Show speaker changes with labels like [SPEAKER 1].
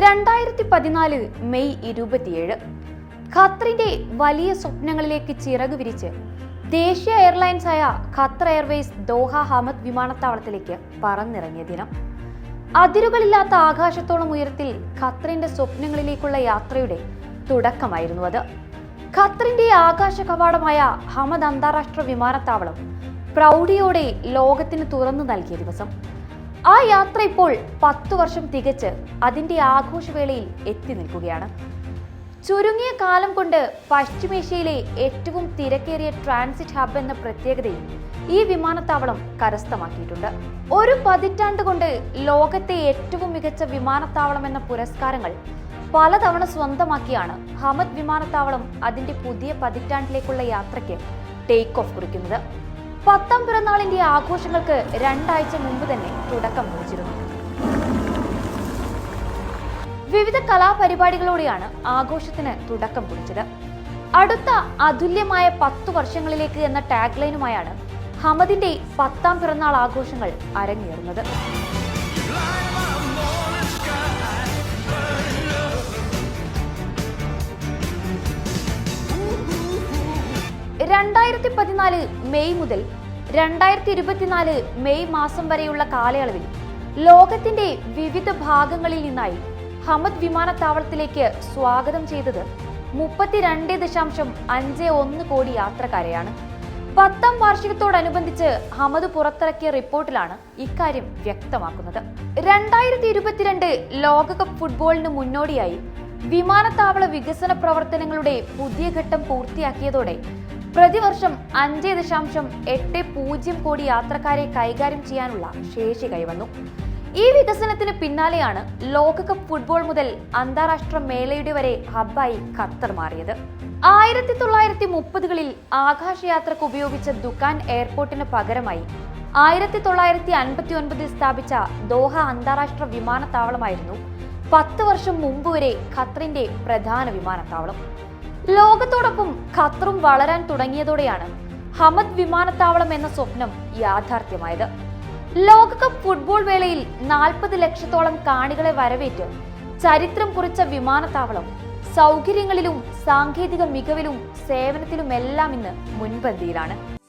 [SPEAKER 1] രണ്ടായിരത്തി പതിനാല് മെയ് ഇരുപത്തിയേഴ്. ഖത്തറിന്റെ വലിയ സ്വപ്നങ്ങളിലേക്ക് ചിറകു വിരിച്ച് ദേശീയ ആയ ഖത്തർ എയർവേസ് ദോഹ ഹമദ് വിമാനത്താവളത്തിലേക്ക് പറന്നിറങ്ങിയ ദിനം. അതിരുകളില്ലാത്ത ആകാശത്തോളം ഉയരത്തിൽ ഖത്തറിന്റെ സ്വപ്നങ്ങളിലേക്കുള്ള യാത്രയുടെ തുടക്കമായിരുന്നു അത്. ഖത്തറിന്റെ ആകാശ കവാടമായ ഹമദ് അന്താരാഷ്ട്ര വിമാനത്താവളം പ്രൗഢിയോടെ ലോകത്തിന് തുറന്നു നൽകിയ ദിവസം. ആ യാത്ര ഇപ്പോൾ പത്തു വർഷം തികച്ച് അതിന്റെ ആഘോഷവേളയിൽ എത്തി നിൽക്കുകയാണ്. ചുരുങ്ങിയ കാലം കൊണ്ട് പശ്ചിമേഷ്യയിലെ ഏറ്റവും തിരക്കേറിയ ട്രാൻസിറ്റ് ഹബ് എന്ന പ്രത്യേകതയും ഈ വിമാനത്താവളം കരസ്ഥമാക്കിയിട്ടുണ്ട്. ഒരു പതിറ്റാണ്ട് കൊണ്ട് ലോകത്തെ ഏറ്റവും മികച്ച വിമാനത്താവളം എന്ന പുരസ്കാരങ്ങൾ പലതവണ സ്വന്തമാക്കിയാണ് ഹമദ് വിമാനത്താവളം അതിന്റെ പുതിയ പതിറ്റാണ്ടിലേക്കുള്ള യാത്രയ്ക്ക് ടേക്ക് ഓഫ് കുറിക്കുന്നത്. പത്താം പിറന്നാളിന്റെ ആഘോഷങ്ങൾക്ക് രണ്ടാഴ്ച മുമ്പ് തന്നെ തുടക്കം കുറിച്ചിരുന്നു. വിവിധ കലാപരിപാടികളോടെയാണ് ആഘോഷത്തിന് തുടക്കം കുറിച്ചത്. അടുത്ത അതുല്യമായ പത്തു വർഷങ്ങളിലേക്ക് എന്ന ടാഗ് ലൈനുമായാണ് ഹമദിന്റെ പത്താം പിറന്നാൾ ആഘോഷങ്ങൾ അരങ്ങേറുന്നത്. രണ്ടായിരത്തി പതിനാല് മെയ് മുതൽ രണ്ടായിരത്തി ഇരുപത്തിനാല് മെയ് മാസം വരെയുള്ള കാലയളവിൽ ലോകത്തിന്റെ വിവിധ ഭാഗങ്ങളിൽ നിന്നായി ഹമദ് വിമാനത്താവളത്തിലേക്ക് സ്വാഗതം ചെയ്തത് മുപ്പത്തിരണ്ട് ദശാംശം അഞ്ച് ഒന്ന് കോടി യാത്രക്കാരെയാണ്. പത്താം വാർഷികത്തോടനുബന്ധിച്ച് ഹമദ് പുറത്തിറക്കിയ റിപ്പോർട്ടിലാണ് ഇക്കാര്യം വ്യക്തമാക്കുന്നത്. രണ്ടായിരത്തി ഇരുപത്തിരണ്ട് ലോകകപ്പ് ഫുട്ബോളിന് മുന്നോടിയായി വിമാനത്താവള വികസന പ്രവർത്തനങ്ങളുടെ പുതിയ ഘട്ടം പൂർത്തിയാക്കിയതോടെ പ്രതിവർഷം അഞ്ച് ദശാംശം എട്ട് പൂജ്യം കോടി യാത്രക്കാരെ കൈകാര്യം ചെയ്യാനുള്ള ശേഷി കൈവന്നു. ഈ വികസനത്തിന് പിന്നാലെയാണ് ലോകകപ്പ് ഫുട്ബോൾ മുതൽ അന്താരാഷ്ട്ര മേളയുടെ വരെ ഹബ്ബായി ഖത്തർ മാറിയത്. ആയിരത്തി തൊള്ളായിരത്തി മുപ്പതുകളിൽ ആകാശയാത്രക്ക് ഉപയോഗിച്ച ദുക്കാൻ എയർപോർട്ടിന് പകരമായി ആയിരത്തി തൊള്ളായിരത്തി അൻപത്തി ഒൻപതിൽ സ്ഥാപിച്ച ദോഹ അന്താരാഷ്ട്ര വിമാനത്താവളമായിരുന്നു പത്ത് വർഷം മുമ്പ് വരെ ഖത്തറിന്റെ പ്രധാന വിമാനത്താവളം. ലോകത്തോടൊപ്പം ഖത്തറും വളരാൻ തുടങ്ങിയതോടെയാണ് ഹമദ് വിമാനത്താവളം എന്ന സ്വപ്നം യാഥാർത്ഥ്യമായത്. ലോകകപ്പ് ഫുട്ബോൾ വേളയിൽ നാൽപ്പത് ലക്ഷത്തോളം കാണികളെ വരവേറ്റ് ചരിത്രം കുറിച്ച വിമാനത്താവളം സൗകര്യങ്ങളിലും സാങ്കേതിക മികവിലും സേവനത്തിലുമെല്ലാം ഇന്ന് മുൻപന്തിയിലാണ്.